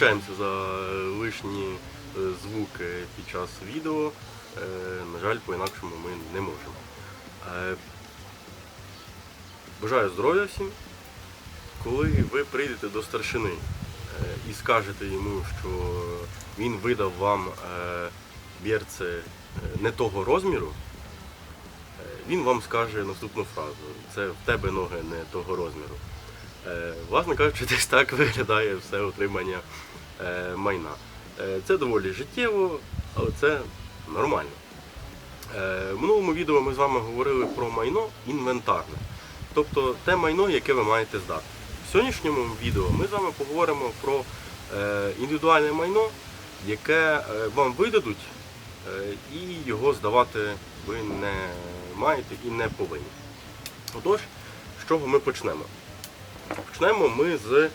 Вибачаємося за лишні е, звуки під час відео. Е, На жаль, по-інакшому ми не можемо. Е, Бажаю здоров'я всім. Коли ви прийдете до старшини е, і скажете йому, що він видав вам е, берце е, не того розміру, е, він вам скаже наступну фразу: це в тебе ноги не того розміру. Е, Власне кажучи, десь так виглядає все отримання е, майна. Е, Це доволі життєво, але це нормально. Е, В минулому відео ми з вами говорили про майно інвентарне, тобто те майно, яке ви маєте здати. В сьогоднішньому відео ми з вами поговоримо про е, індивідуальне майно, яке е, вам видадуть, е, і його здавати ви не маєте і не повинні. Отож, з чого ми почнемо? Почнемо ми з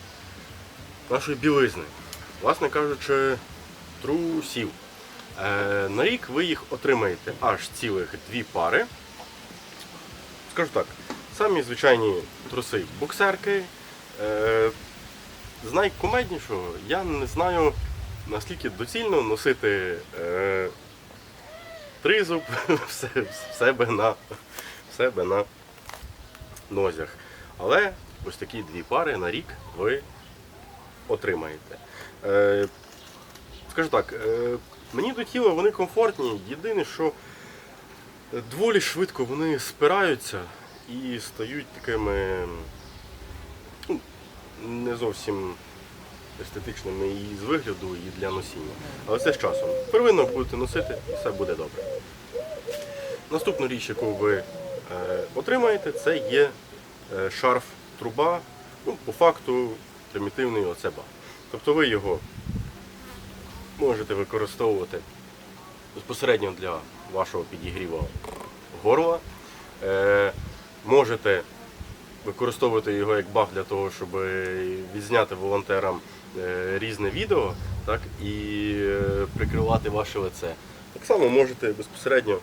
нашої білизни. Власне кажучи, трусів. Е, на рік ви їх отримаєте аж цілих дві пари. Скажу так, самі звичайні труси боксерки. Е, з найкумеднішого я не знаю, наскільки доцільно носити е, тризуб в себе на, в себе на нозях. Але ось такі дві пари на рік ви отримаєте. Е, скажу так, е, мені до тіла вони комфортні. Єдине, що доволі швидко вони спираються і стають такими ну, не зовсім естетичними і з вигляду, і для носіння. Але це з часом. Первинно будете носити, і все буде добре. Наступну річ, яку ви е, отримаєте, це є е, шарф труба, ну, по факту примітивний оцеба. Тобто ви його можете використовувати безпосередньо для вашого підігріву горла. Е, можете використовувати його як баг для того, щоб відзняти волонтерам е, різне відео так, і е, прикривати ваше лице. Так само можете безпосередньо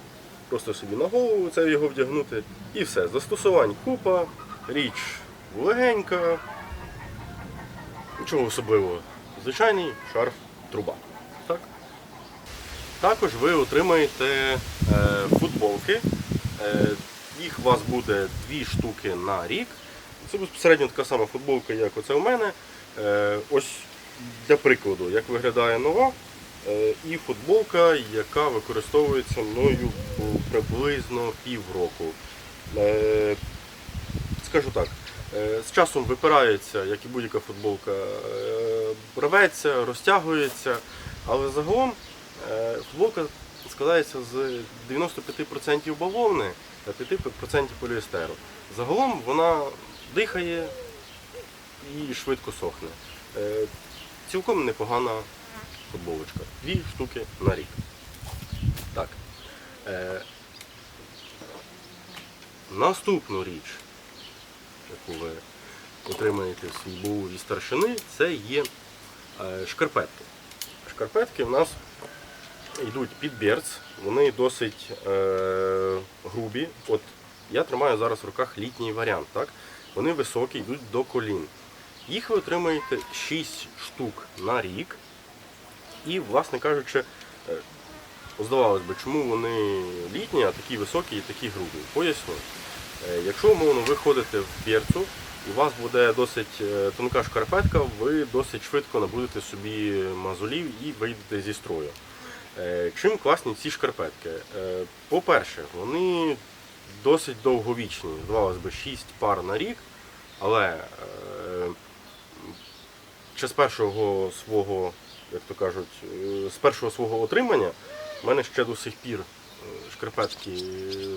просто собі на голову це його вдягнути і все. Застосувань купа, річ легенька, нічого особливого. Звичайний шарф труба. Так? Також ви отримаєте е, футболки. Е, їх у вас буде дві штуки на рік. Це безпосередньо така сама футболка, як оце у мене. Е, ось для прикладу, як виглядає нова. Е, і футболка, яка використовується мною приблизно півроку. Е, скажу так, з часом випирається, як і будь-яка футболка, е, рветься, розтягується, але загалом е, футболка складається з 95% бавовни та 5% поліестеру. Загалом вона дихає і швидко сохне. Е, Цілком непогана футболочка. Дві штуки на рік. Так. Е, наступну річ, отримаєте в зі старшини, це є е, шкарпетки. Шкарпетки в нас йдуть під берц, вони досить е, грубі. От я тримаю зараз в руках літній варіант. Так? Вони високі, йдуть до колін. Їх ви отримаєте 6 штук на рік. І, власне кажучи, е, здавалось би, чому вони літні, а такі високі і такі грубі. Поясню. Е, Якщо умовно ви ходите в берцу, і у вас буде досить е, тонка шкарпетка, ви досить швидко набудете собі мазолів і вийдете зі строю. Е, Чим класні ці шкарпетки? Е, По-перше, вони досить довговічні, здавалось би, 6 пар на рік, але з першого свого, як то кажуть, з першого свого отримання в мене ще до сих пір шкарпетки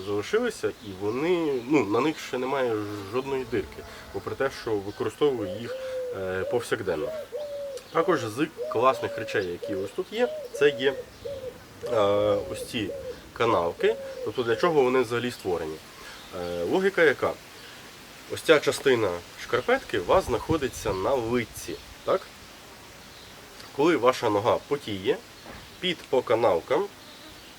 залишилися, і вони, ну, на них ще немає жодної дирки, попри те, що використовую їх е, повсякденно. Також з класних речей, які ось тут є, це є е, ось ці канавки. Тобто для чого вони взагалі створені. Е, логіка яка? Ось ця частина шкарпетки у вас знаходиться на литці. Так? Коли ваша нога потіє, під по канавкам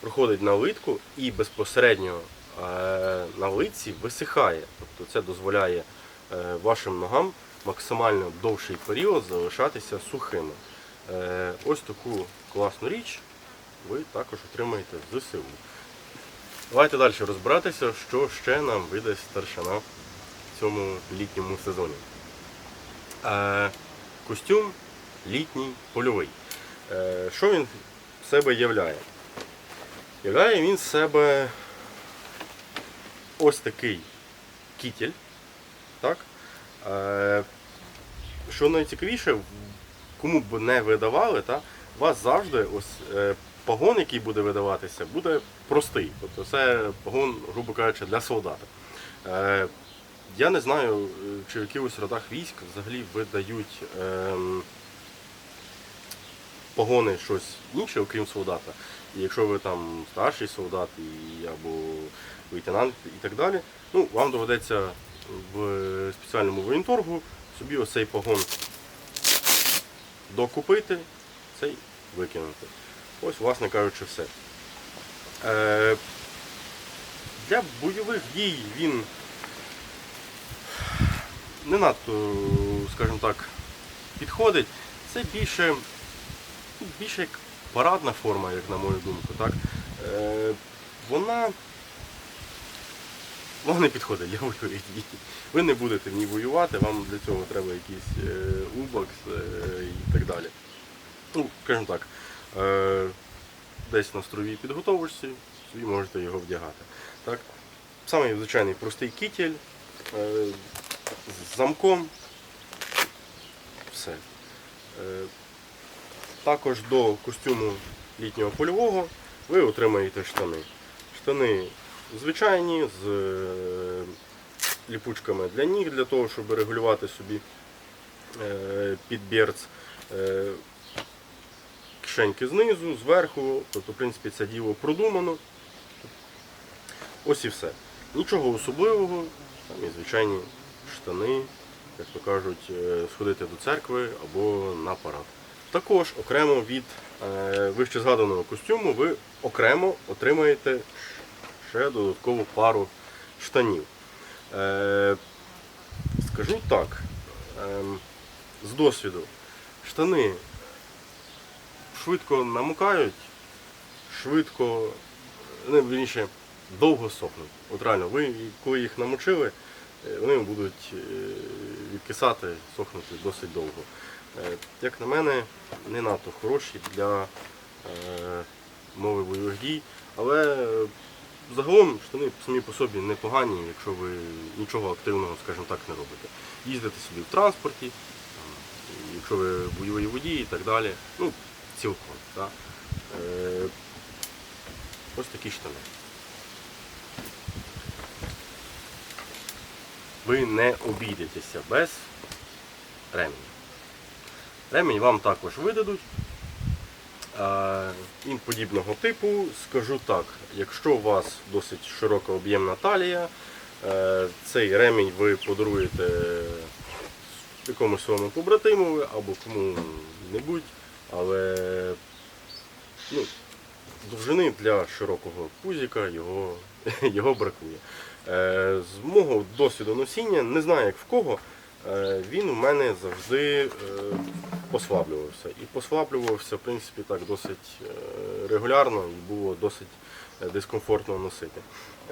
проходить на литку і безпосередньо е, на литці висихає. Тобто це дозволяє е, вашим ногам максимально довший період залишатися сухими. Е, ось таку класну річ ви також отримаєте з ЗСУ. Давайте далі розбиратися, що ще нам видасть старшина в цьому літньому сезоні. Костюм літній польовий. Що він в себе являє? Являє він з себе ось такий кітель. Так? Е, що найцікавіше, кому б не видавали, та, у вас завжди ось е, погон, який буде видаватися, буде простий. Тобто це погон, грубо кажучи, для солдата. Е, я не знаю, чи в якихось родах військ взагалі видають ем, погони щось інше, окрім солдата. І якщо ви там старший солдат і, або лейтенант і так далі, ну, вам доведеться в спеціальному воєнторгу собі ось цей погон докупити, цей викинути. Ось, власне кажучи, все. Е, для бойових дій він не надто, скажімо так, підходить. Це більше, більше як парадна форма, як на мою думку. Так? Е, вона, вона не підходить для бойових дій. Ви не будете в ній воювати, вам для цього треба якийсь е, убокс е, і так далі. Ну, скажімо так, е, десь на стровій підготовочці, собі можете його вдягати. Так? Самий звичайний простий кітель е, з замком. Все. Також до костюму літнього польового ви отримаєте штани. Штани звичайні з е, ліпучками для ніг, для того, щоб регулювати собі е, під берц. Е, кишеньки знизу, зверху, тобто, в принципі, це діло продумано. Ось і все. Нічого особливого, там є звичайні штани, як то кажуть, сходити до церкви або на парад. Також окремо від е, вище згаданого костюму ви окремо отримаєте ще додаткову пару штанів. Е, скажу так, ем, з досвіду, штани швидко намокають, швидко, не, вірніше, довго сохнуть. От реально, ви коли їх намочили, е, вони будуть відкисати, сохнути досить довго. Е, Як на мене, не надто хороші для е, мови бойових дій, але е, загалом штани самі по собі непогані, якщо ви нічого активного, скажімо так, не робите. Їздите собі в транспорті, якщо ви бойові водії і так далі. Ну, цілком. Так? Ось такі штани. Ви не обійдетеся без ремені. Ремінь вам також видадуть. Він подібного типу. Скажу так, якщо у вас досить широка об'ємна талія, е, цей ремінь ви подаруєте якомусь своєму побратимові або кому-небудь, але ну, довжини для широкого пузіка його, його бракує. Е, З мого досвіду носіння, не знаю як в кого, він у мене завжди е, послаблювався. І послаблювався, в принципі, так досить е, регулярно і було досить е, дискомфортно носити.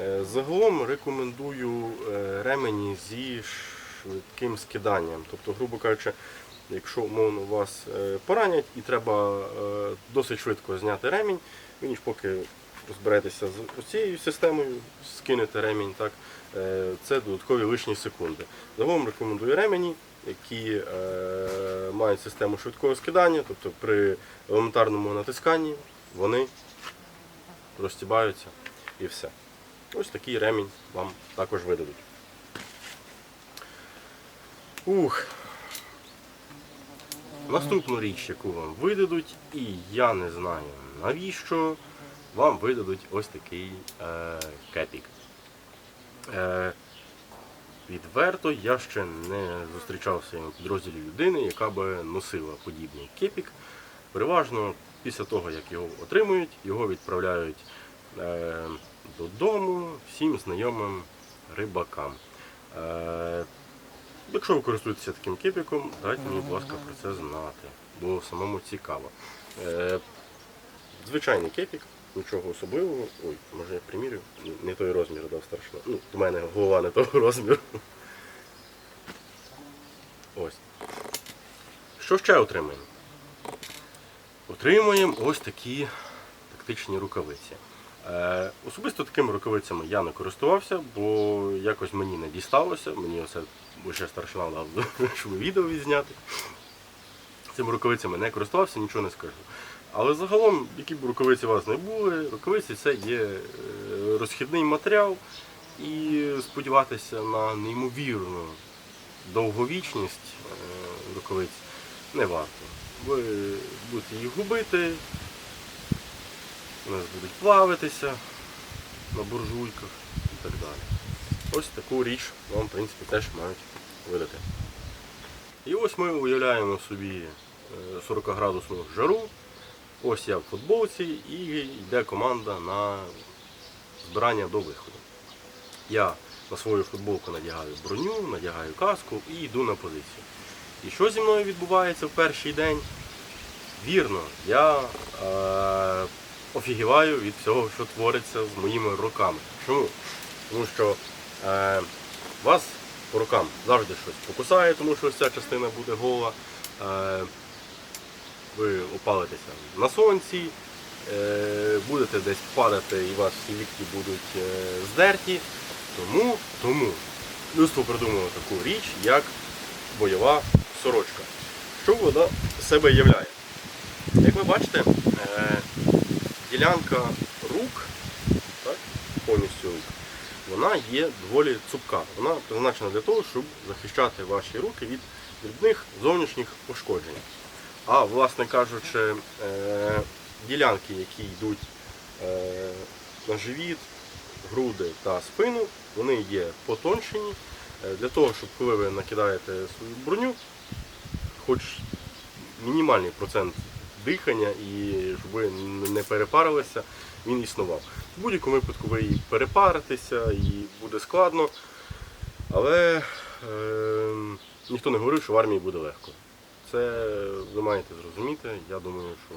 Е, Загалом рекомендую е, ремені зі швидким скиданням. Тобто, грубо кажучи, якщо умовно вас е, поранять і треба е, досить швидко зняти ремінь, ви ніж поки розберетеся з цією системою, скинете ремінь, так, е, це додаткові лишні секунди. Загалом рекомендую ремені, які е, мають систему швидкого скидання, тобто при елементарному натисканні вони розтібаються і все. Ось такий ремінь вам також видадуть. Ух. Наступну річ, яку вам видадуть, і я не знаю навіщо, вам видадуть ось такий е, кепік. Е, відверто я ще не зустрічався в підрозділі людини, яка би носила подібний кепік. Переважно після того, як його отримують, його відправляють е, додому всім знайомим рибакам. Е, Якщо ви користуєтеся таким кепіком, дайте мені, будь ласка, про це знати, бо самому цікаво. Е, звичайний кепік, нічого особливого. Ой, може я примірю? Не той розмір дав старшина. Ну, у мене голова не того розміру. Ось. Що ще отримаємо? Отримуємо ось такі тактичні рукавиці. Е, особисто такими рукавицями я не користувався, бо якось мені не дісталося. Мені оце лише старшина дав, щоб відео відзняти. Цими рукавицями не користувався, нічого не скажу. Але загалом, які б рукавиці у вас не були, рукавиці це є е, розхідний матеріал, і сподіватися на неймовірну довговічність е, рукавиць не варто. Ви будете їх губити, у нас будуть плавитися на буржуйках і так далі. Ось таку річ вам, в принципі, теж мають видати. І ось ми уявляємо собі е, 40-градусну жару. Ось я в футболці і йде команда на збирання до виходу. Я на свою футболку надягаю броню, надягаю каску і йду на позицію. І що зі мною відбувається в перший день? Вірно, я е, офігіваю від всього, що твориться з моїми руками. Чому? Тому що е, вас по рукам завжди щось покусає, тому що ось ця частина буде гола. Е, ви опалитеся на сонці, е, будете десь падати і всі лікті будуть е, здерті. Тому, тому людство придумало таку річ, як бойова сорочка. Що вона себе являє? Як ви бачите, е, ділянка рук, так, повністю рук, вона є доволі цупка. Вона призначена для того, щоб захищати ваші руки від дрібних зовнішніх пошкоджень. А, власне кажучи, е, ділянки, які йдуть е, на живіт, груди та спину, вони є потончені е, для того, щоб коли ви накидаєте свою броню, хоч мінімальний процент дихання і щоб ви не перепарилися, він існував. В будь-якому випадку ви і перепаритеся, і буде складно, але е, ніхто не говорив, що в армії буде легко. Це ви маєте зрозуміти. Я думаю, що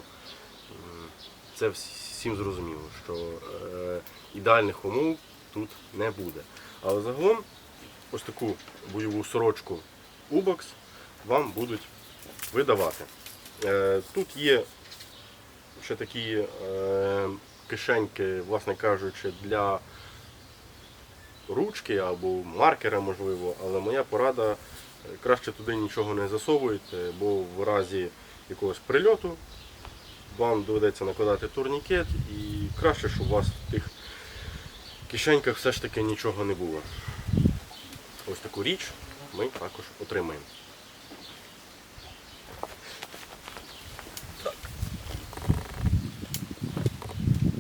це всім зрозуміло, що е, ідеальних умов тут не буде. Але загалом ось таку бойову сорочку Убокс вам будуть видавати. Е, Тут є ще такі е, кишеньки, власне кажучи, для ручки або маркера, можливо, але моя порада краще туди нічого не засовуйте, бо в разі якогось прильоту вам доведеться накладати турнікет і краще, щоб у вас в тих кишеньках все ж таки нічого не було. Ось таку річ ми також отримаємо.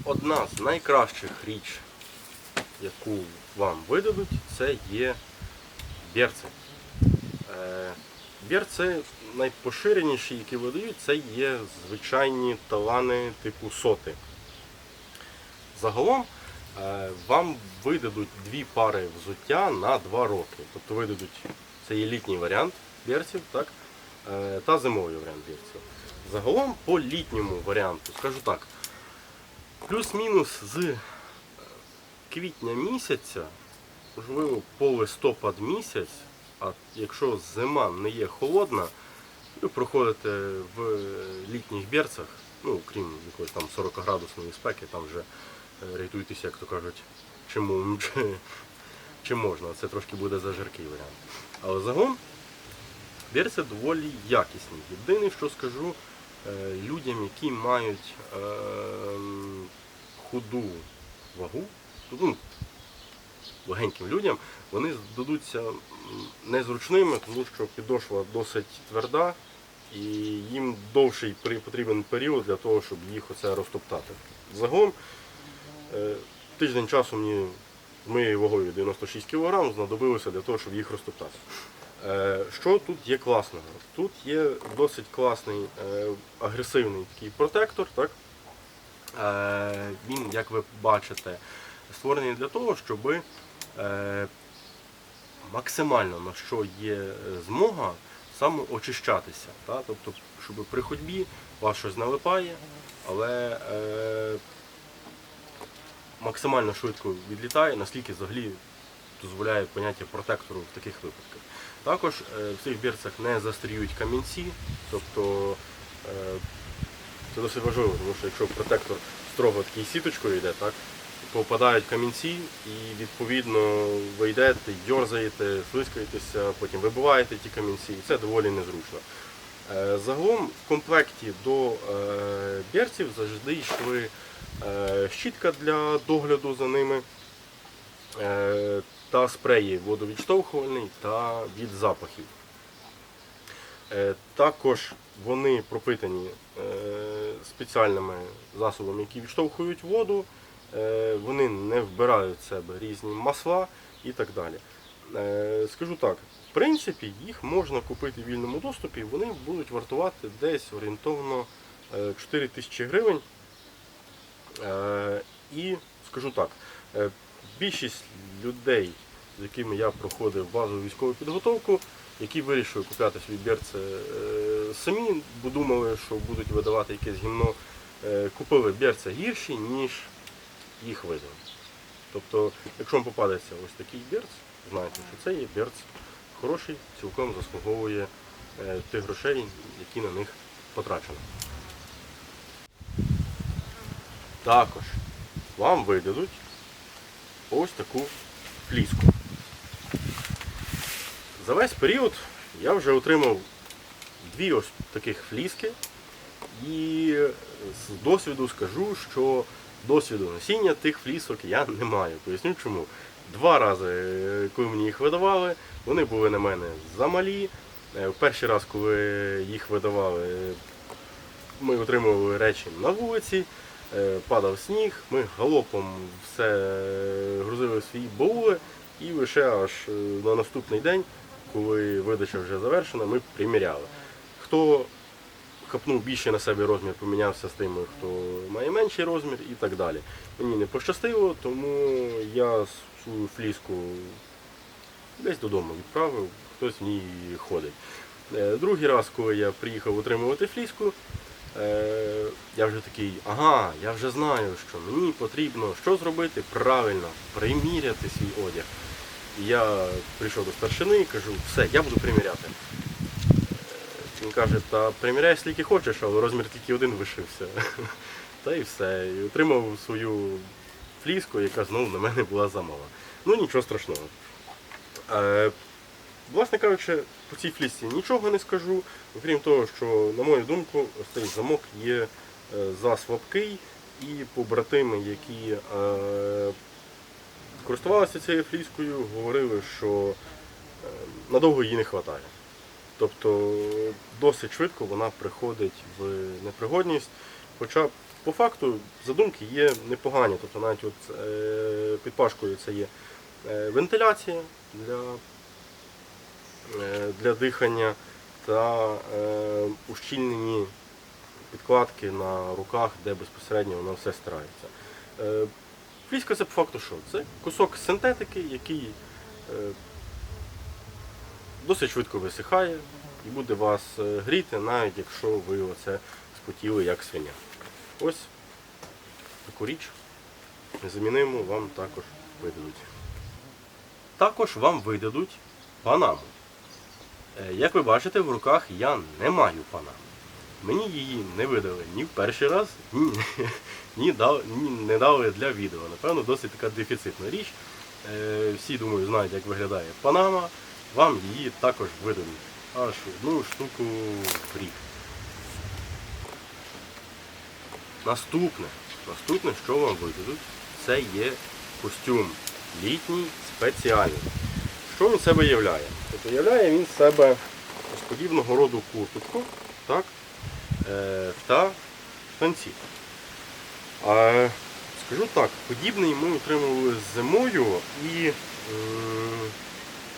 Одна з найкращих річ, яку вам видадуть, це є берці. Е, Берці найпоширеніші, які видають, це є звичайні талани типу соти. Загалом е, вам видадуть дві пари взуття на 2 роки. Тобто видадуть це є літній варіант берців, так? е, та зимовий варіант берців. Загалом по літньому варіанту, скажу так, плюс-мінус з е, квітня місяця, можливо, по листопад місяць, а якщо зима не є холодна, ви проходите в літніх берцах, ну, крім якоїсь там 40 градусної спеки, там вже е, рятуйтеся, як то кажуть, чому чи, чи можна. Це трошки буде зажиркий варіант. Але загалом берці доволі якісні. Єдине, що скажу е, людям, які мають е, худу вагу, ну, легеньким людям, вони здадуться незручними, тому що підошва досить тверда і їм довший потрібен період для того, щоб їх оце розтоптати. Загалом е, тиждень часу мені моєю вагою 96 кг знадобилося для того, щоб їх розтоптати. Е, Що тут є класного? Тут є досить класний е, агресивний такий протектор. Так? Він, як ви бачите, створений для того, щоб е, максимально на що є е, змога самоочищатися. Та? Тобто, щоб при ходьбі вас щось налипає, але е, максимально швидко відлітає, наскільки взагалі дозволяє поняття протектору в таких випадках. Також е, в цих бірцях не застріють камінці, тобто е, це досить важливо, тому що якщо протектор строго такий сіточкою йде, так, попадають камінці і відповідно ви йдете, йорзаєте, слискаєтеся, потім вибиваєте ті камінці, і це доволі незручно. Е, Загалом в комплекті до е, берців завжди йшли е, щітка для догляду за ними та спреї водовідштовхувальний та від запахів. Також вони пропитані спеціальними засобами, які відштовхують воду, вони не вбирають в себе різні масла і так далі. Е, Скажу так, в принципі, їх можна купити в вільному доступі, вони будуть вартувати десь орієнтовно е, 4 тисячі гривень. Е, І скажу так, е, більшість людей, з якими я проходив базову військову підготовку, які вирішили купляти свій берце е, самі, бо думали, що будуть видавати якесь гімно, е, купили берця гірші, ніж їх видали. Тобто, якщо вам попадеться ось такий берц, знайте, що це є берц хороший, цілком заслуговує е, тих грошей, які на них потрачено. Також вам видадуть ось таку фліску. За весь період я вже отримав дві ось таких фліски. І з досвіду скажу, що досвіду носіння тих флісок я не маю. Поясню чому. Два рази, е, коли мені їх видавали, вони були на мене замалі. Е, Перший раз, коли їх видавали, ми отримували речі на вулиці, е, падав сніг, ми галопом все е, грузили свої баули і лише аж е, на наступний день, коли видача вже завершена, ми приміряли. Хто хапнув більше на себе розмір, помінявся з тими, хто має менший розмір і так далі. Мені не пощастило, тому я свою фліску десь додому відправив, хтось в ній ходить. Е, Другий раз, коли я приїхав отримувати фліску, е, я вже такий, ага, я вже знаю, що мені потрібно що зробити правильно, приміряти свій одяг. Я прийшов до старшини і кажу, все, я буду приміряти. Він каже, та приміряй скільки хочеш, але розмір тільки один лишився. Та і все. І отримав свою фліску, яка знову на мене була замала. Ну нічого страшного. Е, власне кажучи, по цій флісці нічого не скажу, окрім того, що, на мою думку, ось цей замок є е, заслабкий і побратими, які е, користувалися цією фліскою, говорили, що е, надовго її не вистачає. Тобто досить швидко вона приходить в непригодність. Хоча по факту задумки є непогані. Тобто навіть от, е, під пашкою це є е, вентиляція для, е, для дихання та е, ущільнені підкладки на руках, де безпосередньо воно все стирається. Е, Фліска це по факту що? Це кусок синтетики, який е, досить швидко висихає і буде вас е, гріти, навіть якщо ви оце спотіли як свиня. Ось таку річ незамінимо вам також видадуть. Також вам видадуть панаму. Е, Як ви бачите, в руках я не маю панами. Мені її не видали ні в перший раз, ні, ні, дав- ні не дали для відео. Напевно, досить така дефіцитна річ. Е, Всі, думаю, знають, як виглядає панама. Вам її також видадуть. Аж одну штуку в рік. Наступне, наступне, що вам видадуть, це є костюм літній спеціальний. Що він себе являє? Тобто являє він себе ось подібного роду курточку, так? Е, та штанці. А, скажу так, подібний ми отримували зимою і м,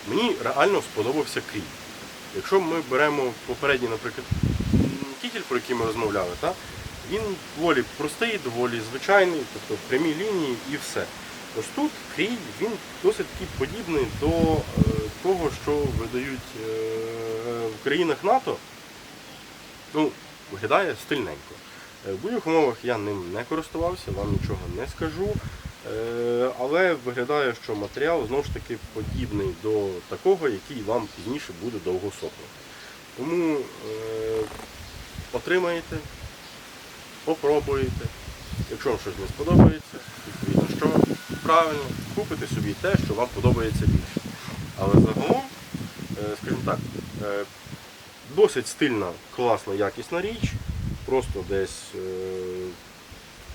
мені реально сподобався крій. Якщо ми беремо попередній, наприклад, м, кітель, про який ми розмовляли, так? він доволі простий, доволі звичайний, тобто прямі лінії і все. Ось тут крій він досить таки подібний до е, того, що видають е, в країнах НАТО. Ну, виглядає стильненько. Е, В будь-яких умовах я ним не користувався, вам нічого не скажу. Е, Але виглядає, що матеріал знову ж таки подібний до такого, який вам пізніше буде довго сохнути. Тому е, отримаєте, попробуєте. Якщо вам щось не сподобається, відповідно, що правильно, купите собі те, що вам подобається більше. Але загалом, е, скажімо так, досить стильна, класна, якісна річ. Просто десь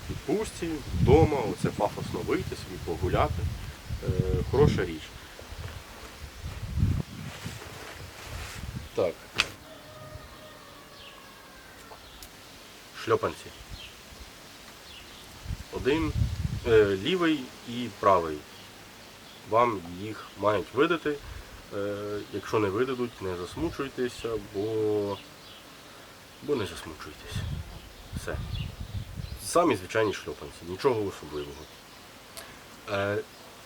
відпустці, вдома, оце пафосно вийти, собі погуляти. Е, Хороша річ. Так. Шльопанці. Один е, лівий і правий. Вам їх мають видати. Е, якщо не видадуть, не засмучуйтеся, бо, бо не засмучуйтесь. Все. Самі звичайні шльопанці, нічого особливого. Е,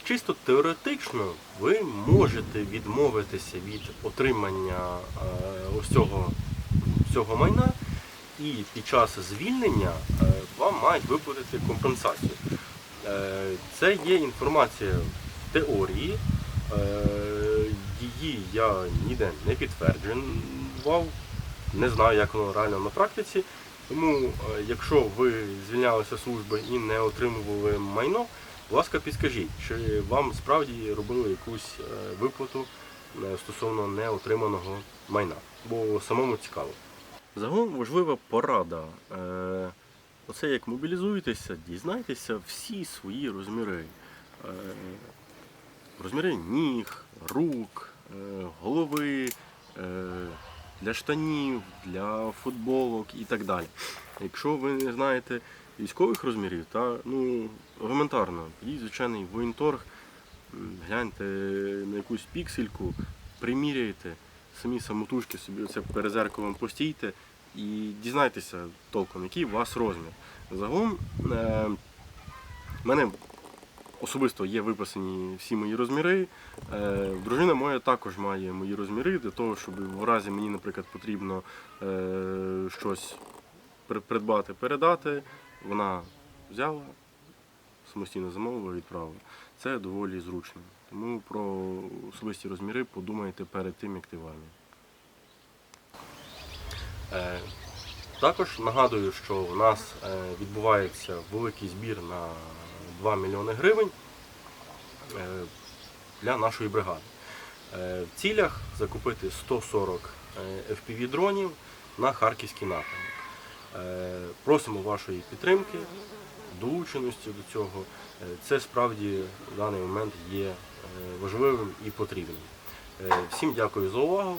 чисто теоретично ви можете відмовитися від отримання е, ось цього, цього майна, і під час звільнення е, вам мають виплатити компенсацію. Е, Це є інформація в теорії, е, її я ніде не підтверджував, не знаю, як воно реально на практиці. Тому, е, якщо ви звільнялися з служби і не отримували майно, будь ласка, підскажіть, чи вам справді робили якусь е, виплату е, стосовно неотриманого майна, бо самому цікаво. Загалом важлива порада. Оце як мобілізуєтеся, дізнайтеся всі свої розміри. Розміри ніг, рук, голови, для штанів, для футболок і так далі. Якщо ви не знаєте військових розмірів, та ну елементарно, їдь звичайний воєнторг, гляньте на якусь піксельку, приміряйте, самі самотужки собі оце перед зеркалом постійте і дізнайтеся толком, який у вас розмір. Загалом е, в мене особисто є виписані всі мої розміри. Е, Дружина моя також має мої розміри для того, щоб в разі мені, наприклад, потрібно е, щось придбати, передати. Вона взяла, самостійно замовила, відправила. Це доволі зручно. Тому про особисті розміри подумайте перед тим, як ти в армії. Е, Також нагадую, що у нас відбувається великий збір на 2 мільйони гривень е, для нашої бригади. Е, В цілях закупити 140 е, FPV-дронів на харківський напрямок. Просимо вашої підтримки, долученості до цього. Це справді в даний момент є важливим і потрібним. Всім дякую за увагу.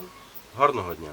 Гарного дня!